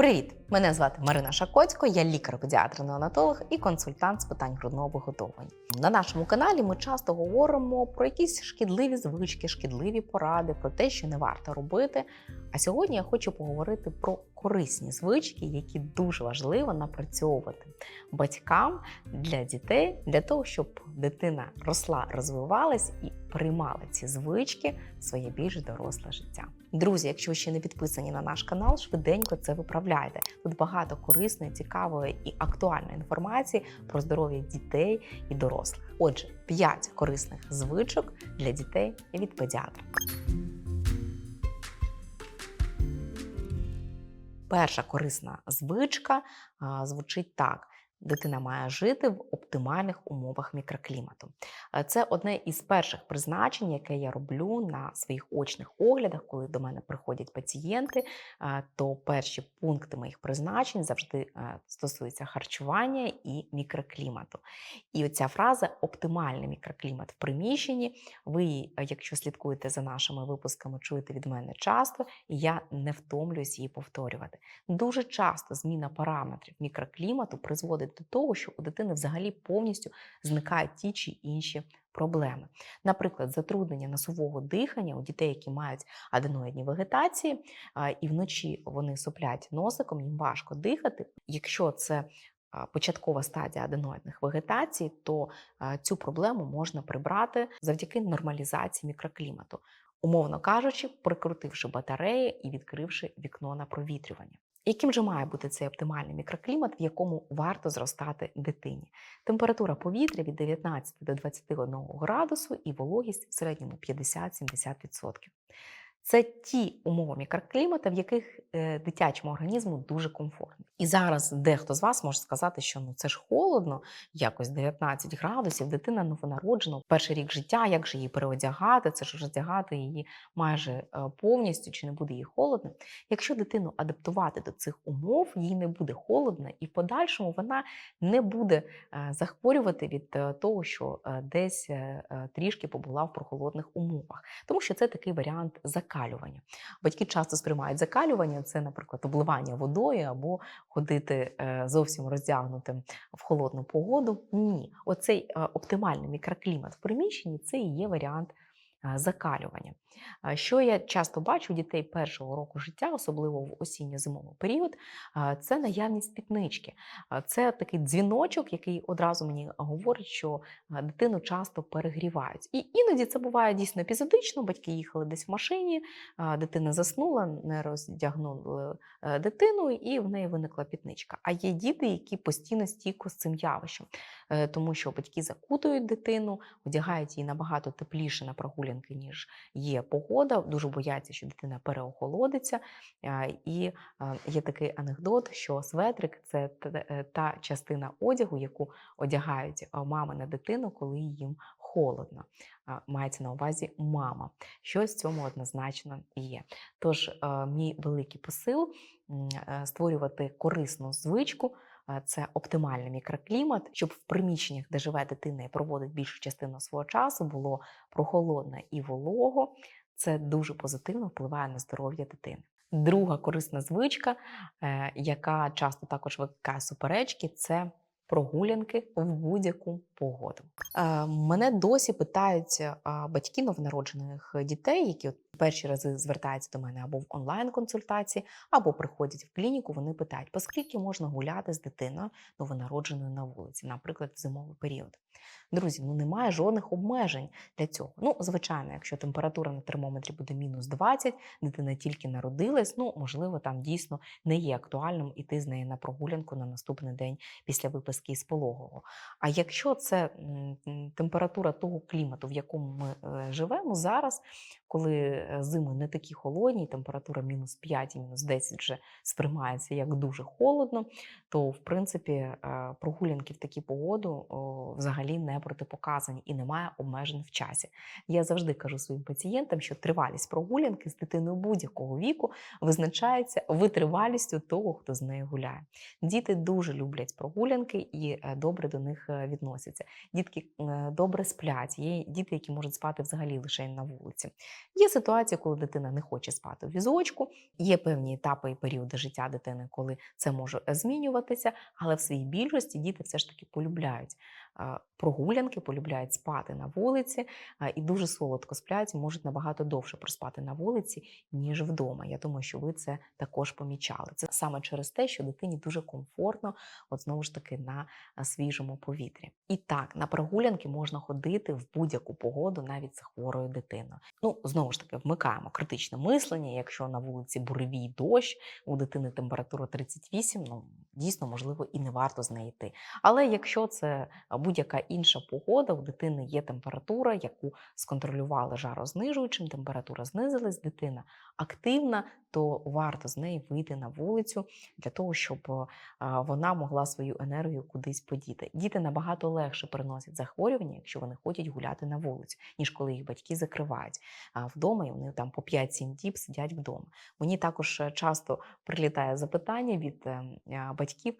Привіт! Мене звати Марина Шакоцько, я лікар-педіатр-неонатолог і консультант з питань грудного виготовлення. На нашому каналі ми часто говоримо про якісь шкідливі звички, шкідливі поради, про те, що не варто робити. А сьогодні я хочу поговорити про корисні звички, які дуже важливо напрацьовувати батькам для дітей, для того, щоб дитина росла, розвивалась і приймала ці звички в своє більш доросле життя. Друзі, якщо ви ще не підписані на наш канал, швиденько це виправляйте. Тут багато корисної, цікавої і актуальної інформації про здоров'я дітей і дорослих. Отже, 5 корисних звичок для дітей від педіатра. Перша корисна звичка а, звучить так: дитина має жити в оптимальних умовах мікроклімату. Е, Це одне із перших призначень, яке я роблю на своїх очних оглядах, коли до мене приходять пацієнти. е, То перші пункти моїх призначень завжди е, стосуються харчування і мікроклімату. І оця фраза оптимальний мікроклімат в приміщенні. Ви, якщо слідкуєте за нашими випусками, чуєте від мене часто, і я не втомлююсь її повторювати. Дуже часто зміна параметрів мікроклімату призводить до того, що у дитини взагалі повністю зникають ті чи інші проблеми. Наприклад, затруднення носового дихання у дітей, які мають аденоїдні вегетації, і вночі вони соплять носиком, їм важко дихати. Якщо це Початкова стадія аденоїдних вегетацій, то цю проблему можна прибрати завдяки нормалізації мікроклімату, умовно кажучи, прикрутивши батареї і відкривши вікно на провітрювання. Яким же має бути цей оптимальний мікроклімат, в якому варто зростати дитині? Температура повітря від 19 до 21 градусу і вологість в середньому 50-70%. Це ті умови мікроклімата, в яких е, дитячому організму дуже комфортно. І зараз дехто з вас може сказати, що ну це ж холодно, якось 19 градусів, дитина новонароджена, перший рік життя, як же її переодягати? Це ж роздягати її майже е, повністю, чи не буде їй холодно. Якщо дитину адаптувати до цих умов, їй не буде холодно, і в подальшому вона не буде е, захворювати від того, що десь трішки побула в прохолодних умовах, тому що це такий варіант закалювання. Батьки часто сприймають закалювання, це, наприклад, обливання водою або ходити е, зовсім роздягнутим в холодну погоду. Ні, оцей е, оптимальний мікроклімат в приміщенні це і є варіант. Закалювання. Що я часто бачу у дітей першого року життя, особливо в осінньо-зимовий період, це наявність пітнички. Це такий дзвіночок, який одразу мені говорить, що дитину часто перегрівають. І іноді це буває дійсно епізодично. Батьки їхали десь в машині, дитина заснула, не роздягнули е, дитину, і в неї виникла пітничка. А є діти, які постійно стійко з цим явищем, Е, тому що батьки закутують дитину, одягають її набагато тепліше на прогулянки, ніж є погода. Дуже бояться, що дитина переохолодиться. І є такий анекдот, що светрик це та- е, частина одягу, яку одягають мами на дитину, коли їм холодно. Мається на увазі мама. Щось в цьому однозначно є. Тож, е, мій великий посил е, створювати корисну звичку. Це оптимальний мікроклімат, щоб в приміщеннях, де живе дитина і проводить більшу частину свого часу, було прохолодно і волого. Це дуже позитивно впливає на здоров'я дитини. Друга корисна звичка, е, яка часто також викликає суперечки, це прогулянки в будь-яку погоду. Е, Мене досі питають е, батьки новонароджених дітей, які перші рази звертаються до мене або в онлайн-консультації, або приходять в клініку. Вони питають, поскільки можна гуляти з дитиною новонародженою на вулиці, наприклад, в зимовий період. Друзі, ну немає жодних обмежень для цього. Ну, звичайно, якщо температура на термометрі буде мінус 20, дитина тільки народилась, ну можливо, там дійсно не є актуальним іти з нею на прогулянку на наступний день після виписки із пологового. А якщо це температура того клімату, в якому ми е, живемо зараз, коли е, зими не такі холодні, температура мінус 5 і мінус 10 вже сприймається як дуже холодно, то в принципі е, прогулянки в такі погоду о, взагалі не протипоказані і немає обмежень в часі. Я завжди кажу своїм пацієнтам, що тривалість прогулянки з дитиною будь-якого віку визначається витривалістю того, хто з нею гуляє. Діти дуже люблять прогулянки і е, добре до них е, відносяться. Дітки е, добре сплять. Є діти, які можуть спати взагалі лише на вулиці. Є ситуації, коли дитина не хоче спати в візочку. Є певні етапи і періоди життя дитини, коли це може змінюватися, але в своїй більшості діти все ж таки полюбляють прогулянки, полюбляють спати на вулиці і дуже солодко сплять, можуть набагато довше проспати на вулиці, ніж вдома. Я думаю, що ви це також помічали. Це саме через те, що дитині дуже комфортно, от знову ж таки, на свіжому повітрі. І так, на прогулянки можна ходити в будь-яку погоду, навіть з хворою дитиною. Ну, знову ж таки, вмикаємо критичне мислення. Якщо на вулиці буревій дощ, у дитини температура 38, ну дійсно можливо і не варто з неї йти. Але якщо це будь-яка інша погода, у дитини є температура, яку сконтролювали жарознижуючим, температура знизилась, дитина активна, то варто з неї вийти на вулицю для того, щоб е, вона могла свою енергію кудись подіти. Діти набагато легше переносять захворювання, якщо вони ходять гуляти на вулицю, ніж коли їх батьки закривають вдома, і вони там по 5-7 діб сидять вдома. Мені також е, часто прилітає запитання від е, батьків: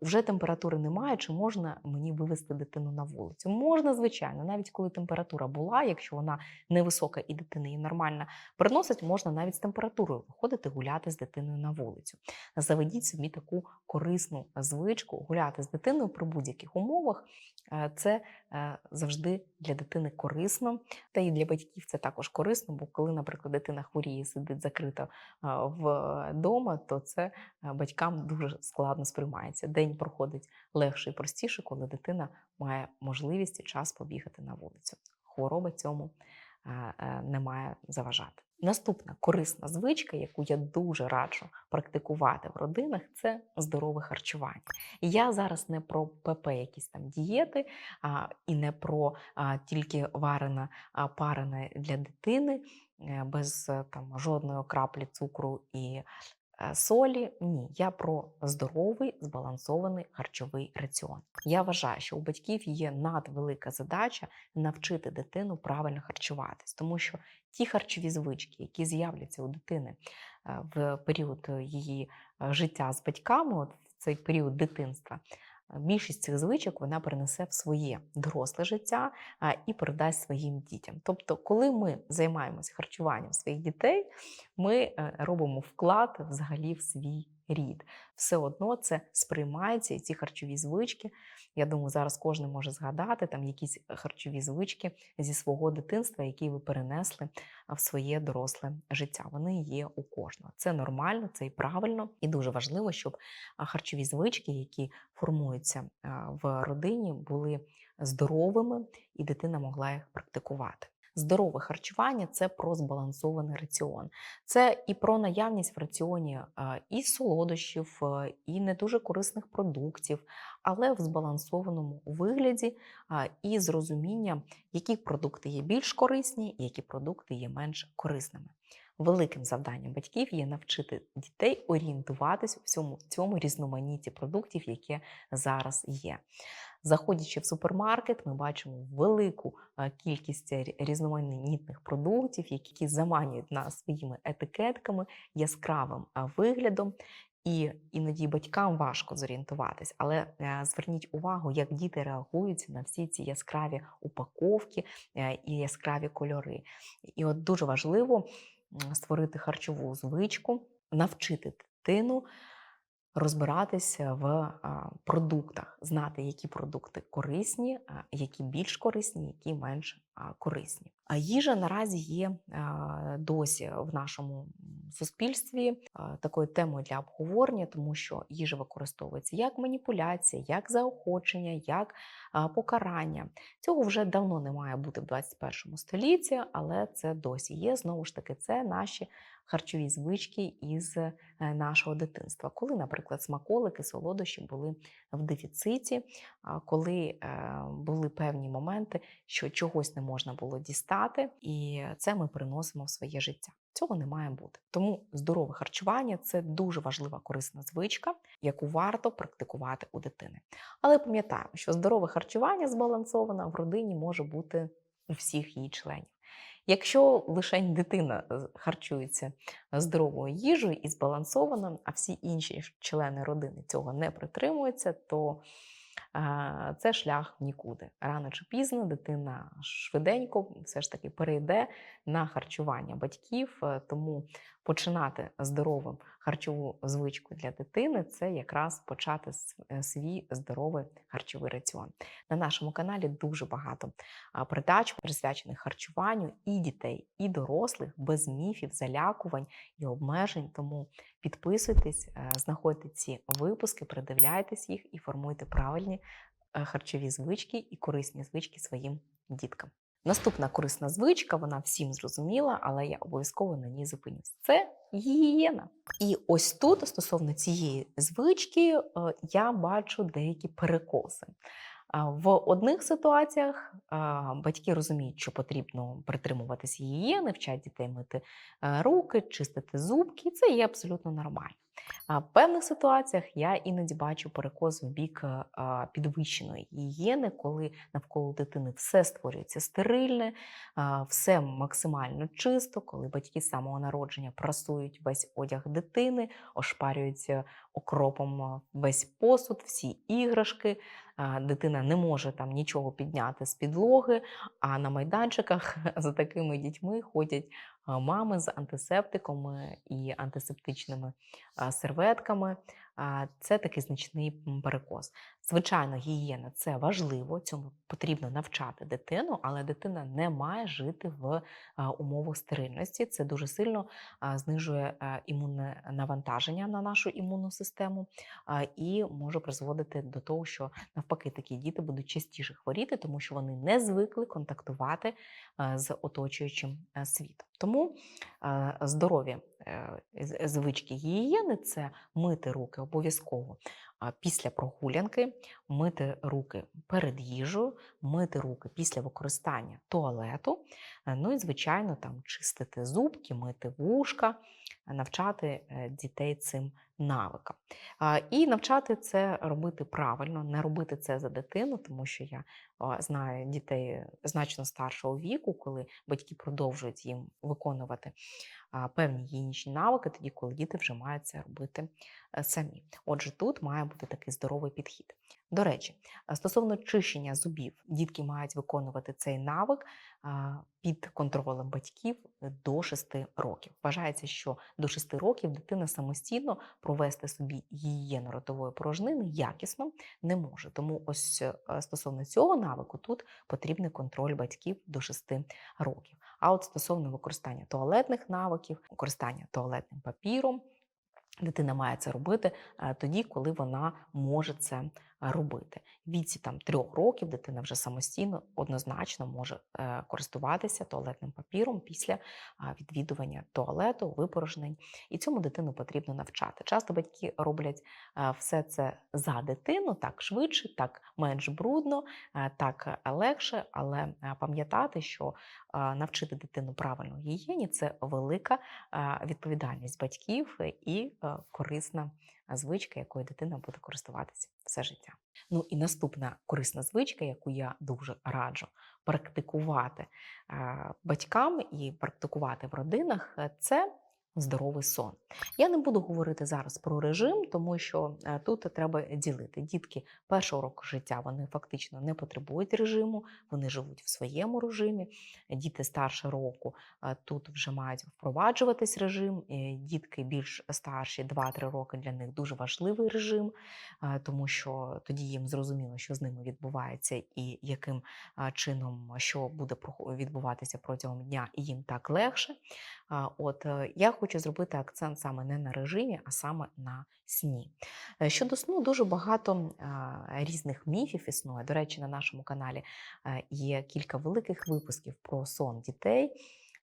вже температури немає, чи можна мені вивести дитину на вулицю? Можна, звичайно, навіть коли температура була, якщо вона невисока і дитина її нормально переносить, можна навіть з температурою виходити гуляти з дитиною на вулицю. Заведіть собі таку корисну звичку гуляти з дитиною при будь-яких умовах. Е, Це е, завжди для дитини корисно, та і для батьків це також корисно, бо коли, наприклад, дитина хворіє, сидить закрита вдома, то це е, батькам дуже складно сприймається. День проходить легше і простіше, коли дитина має можливість і час побігати на вулицю. Хвороба цьому е, не має заважати. Наступна корисна звичка, яку я дуже раджу практикувати в родинах, це здорове харчування. Я зараз не про ПП, якісь там дієти, а, і не про а, тільки варене, парене для дитини е, без е, там жодної краплі цукру і солі. Ні, я про здоровий збалансований харчовий раціон. Я вважаю, що у батьків є надвелика задача навчити дитину правильно харчуватись, тому що ті харчові звички, які з'являться у дитини е, в період е, її е, життя з батьками, от в цей період дитинства. Е, Більшість цих звичок вона перенесе в своє доросле життя і передасть своїм дітям. Тобто, коли ми займаємося харчуванням своїх дітей, ми е, робимо вклад взагалі в свій рід. Все одно це сприймається, і ці харчові звички. Я думаю, зараз кожен може згадати там якісь харчові звички зі свого дитинства, які ви перенесли в своє доросле життя. Вони є у кожного. Це нормально, це і правильно, і дуже важливо, щоб харчові звички, які формуються в родині, були здоровими, і дитина могла їх практикувати. Здорове харчування це про збалансований раціон. Це і про наявність в раціоні і солодощів, і не дуже корисних продуктів, але в збалансованому вигляді і з розумінням, які продукти є більш корисні, які продукти є менш корисними. Великим завданням батьків є навчити дітей орієнтуватись у всьому цьому різноманітті продуктів, яке зараз є. Заходячи в супермаркет, ми бачимо велику кількість рі- різноманітних продуктів, які заманюють нас своїми етикетками, яскравим виглядом. І іноді батькам важко зорієнтуватись, але е, зверніть увагу, як діти реагують на всі ці яскраві упаковки е, і яскраві кольори. І от дуже важливо створити харчову звичку, навчити дитину розбиратися в продуктах, знати, які продукти корисні, які більш корисні, які менш корисні. А їжа наразі є досі в нашому суспільстві такою темою для обговорення, тому що їжа використовується як маніпуляція, як заохочення, як покарання. Цього вже давно не має бути в 21 столітті, але це досі є. Знову ж таки, це наші харчові звички із е, нашого дитинства. Коли, наприклад, смаколики, солодощі були в дефіциті, коли е, були певні моменти, що чогось не можна було дістати, і це ми приносимо в своє життя. Цього не має бути. Тому здорове харчування це дуже важлива корисна звичка, яку варто практикувати у дитини. Але пам'ятаємо, що здорове харчування збалансоване в родині може бути у всіх її членів. Якщо лише дитина харчується здоровою їжею і збалансовано, а всі інші члени родини цього не притримуються, то е, це шлях в нікуди. Рано чи пізно дитина швиденько все ж таки перейде на харчування батьків, е, тому починати здоровим харчову звичку для дитини це якраз почати е, свій здоровий харчовий раціон. На нашому каналі дуже багато передач, присвячених харчуванню і дітей, і дорослих, без міфів, залякувань і обмежень. Тому підписуйтесь, е, знаходьте ці випуски, придивляйтесь їх і формуйте правильні е, харчові звички і корисні звички своїм діткам. Наступна корисна звичка, вона всім зрозуміла, але я обов'язково на ній зупинюсь. Це гігієна. І ось тут, стосовно цієї звички, е, я бачу деякі перекоси. В одних ситуаціях батьки розуміють, що потрібно притримуватися гігієни, вчать дітей мити е, руки, чистити зубки. Це є абсолютно нормально. А в певних ситуаціях я іноді бачу перекос в бік е, підвищеної гігієни, коли навколо дитини все створюється стерильне, все максимально чисто, коли батьки з самого народження прасують весь одяг дитини, ошпарюються окропом весь посуд, всі іграшки. Дитина не може там нічого підняти з підлоги, а на майданчиках за такими дітьми ходять мами з антисептиками і антисептичними серветками. Це такий значний перекос. Звичайно, гігієна це важливо, цьому потрібно навчати дитину, але дитина не має жити в умовах стерильності. Це дуже сильно знижує імунне навантаження на нашу імунну систему і може призводити до того, що навпаки такі діти будуть частіше хворіти, тому що вони не звикли контактувати з оточуючим е, світом. Тому е, здорові е, з- звички. Гігієни це мити руки обов'язково після прогулянки, мити руки перед їжею, мити руки після використання туалету. е, Ну і, звичайно, там чистити зубки, мити вушка, навчати е, дітей цим навикам. І навчати це робити правильно, не робити це за дитину, тому що я знаю дітей значно старшого віку, коли батьки продовжують їм виконувати певні гігієнічні навики, тоді, коли діти вже мають це робити е, самі. Отже, тут має бути такий здоровий підхід. До речі, стосовно чищення зубів, дітки мають виконувати цей навик під контролем батьків до 6 років. Вважається, що до 6 років дитина самостійно провести собі гігієну ротової порожнини якісно не може. Тому ось е, стосовно цього навику тут потрібний контроль батьків до 6 років. А от стосовно використання туалетних навиків, використання туалетним папіром, дитина має це робити е, тоді, коли вона може це робити. Віці там трьох років дитина вже самостійно однозначно може е, користуватися туалетним папіром після відвідування туалету, випорожнень. І цьому дитину потрібно навчати. Часто батьки роблять е, все це за дитину, так швидше, так менш брудно, е, так легше, але пам'ятати, що навчити дитину правильно гігієні це велика відповідальність батьків і корисна звичка, якою дитина буде користуватися все життя. Ну і наступна корисна звичка, яку я дуже раджу практикувати е, батькам і практикувати в родинах, е, це здоровий сон. Я не буду говорити зараз про режим, тому що е, тут треба ділити. Дітки першого року життя вони фактично не потребують режиму, вони живуть в своєму режимі. Діти старше року е, тут вже мають впроваджуватись режим. Дітки більш старші, 2-3 роки для них дуже важливий режим, е, тому що тоді їм зрозуміло, що з ними відбувається і яким чином що буде відбуватися протягом дня, і їм так легше. От я хочу зробити акцент саме не на режимі, а саме на сні. Е, Щодо сну дуже багато різних міфів існує. До речі, на нашому каналі е, є кілька великих випусків про сон дітей.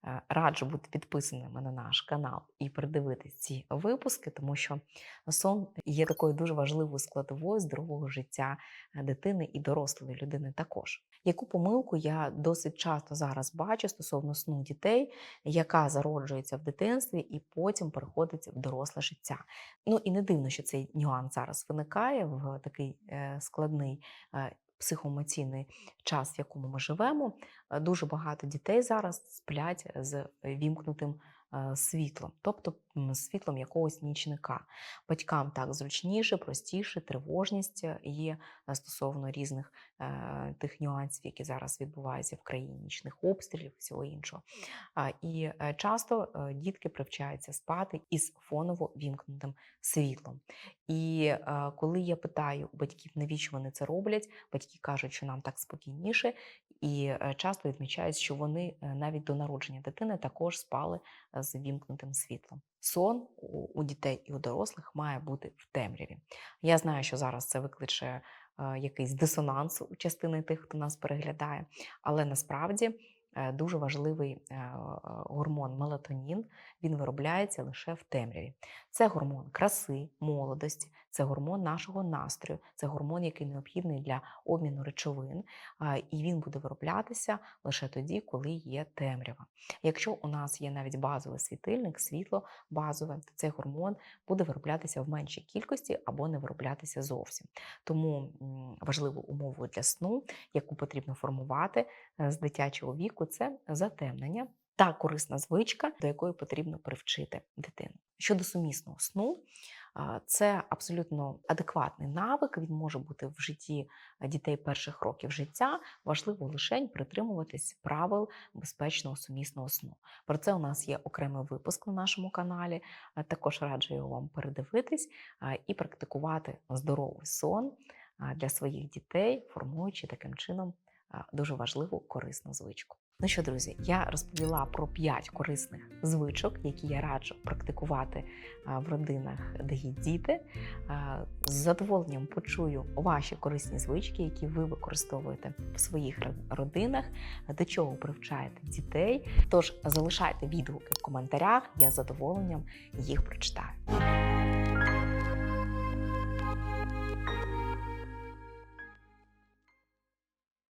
Е, Раджу бути підписаними на наш канал і придивитись ці випуски, тому що сон є такою дуже важливою складовою здорового життя е, дитини і дорослої людини також. Яку помилку я досить часто зараз бачу стосовно сну дітей, яка зароджується в дитинстві і потім переходить в доросле життя. Ну і не дивно, що цей нюанс зараз виникає в такий е, складний психоемоційний час, в якому ми живемо. Е, Дуже багато дітей зараз сплять з вімкнутим е, світлом, тобто світлом якогось нічника. Батькам так зручніше, простіше, тривожність е, є е, стосовно різних е, тих нюансів, які зараз відбуваються в країні, нічних обстрілів всього іншого. І часто дітки привчаються спати із фоново вімкнутим світлом. І коли я питаю батьків, навіщо вони це роблять, батьки кажуть, що нам так спокійніше, і е, часто відмічають, що вони е, навіть до народження дитини також спали е, з вімкнутим світлом. Сон у, дітей і у дорослих має бути в темряві. Я знаю, що зараз це викличе якийсь дисонанс у частини тих, хто нас переглядає, але насправді дуже важливий гормон мелатонін. Він виробляється лише в темряві. Це гормон краси, молодості, це гормон нашого настрою, це гормон, який необхідний для обміну речовин, і він буде вироблятися лише тоді, коли є темрява. Якщо у нас є навіть базовий світильник, світло базове, то цей гормон буде вироблятися в меншій кількості або не вироблятися зовсім. Тому м, важливою умовою для сну, яку потрібно формувати е, з дитячого віку, це затемнення та корисна звичка, до якої потрібно привчити дитину. Щодо сумісного сну, це абсолютно адекватний навик. Він може бути в житті дітей перших років життя. Важливо лише притримуватись правил безпечного сумісного сну. Про це у нас є окремий випуск на нашому каналі. Також раджу його вам передивитись і практикувати здоровий сон для своїх дітей, формуючи таким чином дуже важливу корисну звичку. Ну що, друзі, я розповіла про 5 корисних звичок, які я раджу практикувати в родинах, де є діти. З задоволенням почую ваші корисні звички, які ви використовуєте в своїх родинах, до чого привчаєте дітей. Тож залишайте відгуки в коментарях, я з задоволенням їх прочитаю.